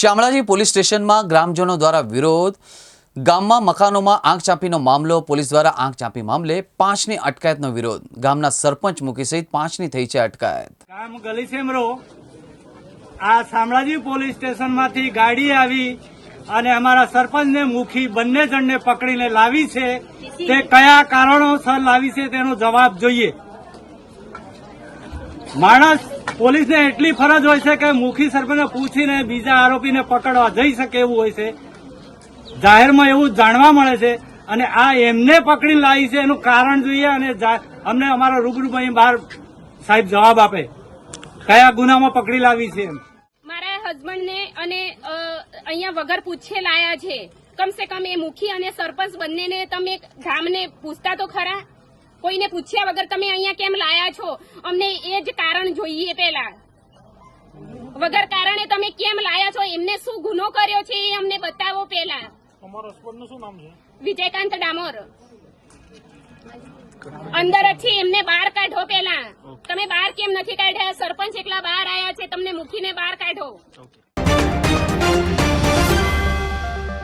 Shamlaji police સ્ટેશનમાં ગ્રામજનો દ્વારા વિરોધ. ગામમાં મકાનોમાં આંખ ચાંપીનો મામલો, પોલીસ દ્વારા આંખ ચાંપી મામલે પાંચની અટકાયતનો વિરોધ. ગામના સરપંચ મુખી સહિત પાંચની થઈ છે અટકાયત. ગામ ગલીસેમરો આ શામળાજી પોલીસ સ્ટેશનમાંથી ગાડી આવી અને અમારા સરપંચને મુખી બંને જણને પકડીને લાવી છે. તે કયા કારણોસર લાવી છે તેનો જવાબ જોઈએ. માણસ પોલીસને એટલી ફરજ હોય છે કે મુખી સરપંચને પૂછીને બીજા આરોપીને પકડવા જઈ શકે એવું હોય છે. જાહેરમાં એવું જાણવા મળે છે અને આ એમને પકડીને લાવી છે એનું કારણ જોઈએ અને અમને અમારા રૂબરૂ અહીં બહાર સાહેબ જવાબ આપે. કયા ગુનામાં પકડી લાવી છે મારા હસબન્ડને અને અહીંયા વગર પૂછે લાયા છે. કમસે કમ એ મુખી અને સરપંચ બંનેને તમે ગામને પૂછતા તો ખરા? કોઈને પૂછ્યા વગર તમે અહીંયા કેમ લાયા છો? અમને એ જ કારણ જોઈએ પેલા વગર કારણે તમે કેમ લાયા છો? એમને શું ગુનો કર્યો છે એ અમને બતાવો પેલા વિજયકાંત ડામોર. અંદર જ છે એમને બહાર કાઢો પેલા તમે બહાર કેમ નથી કાઢ્યા? સરપંચ એકલા બહાર આયા છે તમને મૂકીને બહાર કાઢો.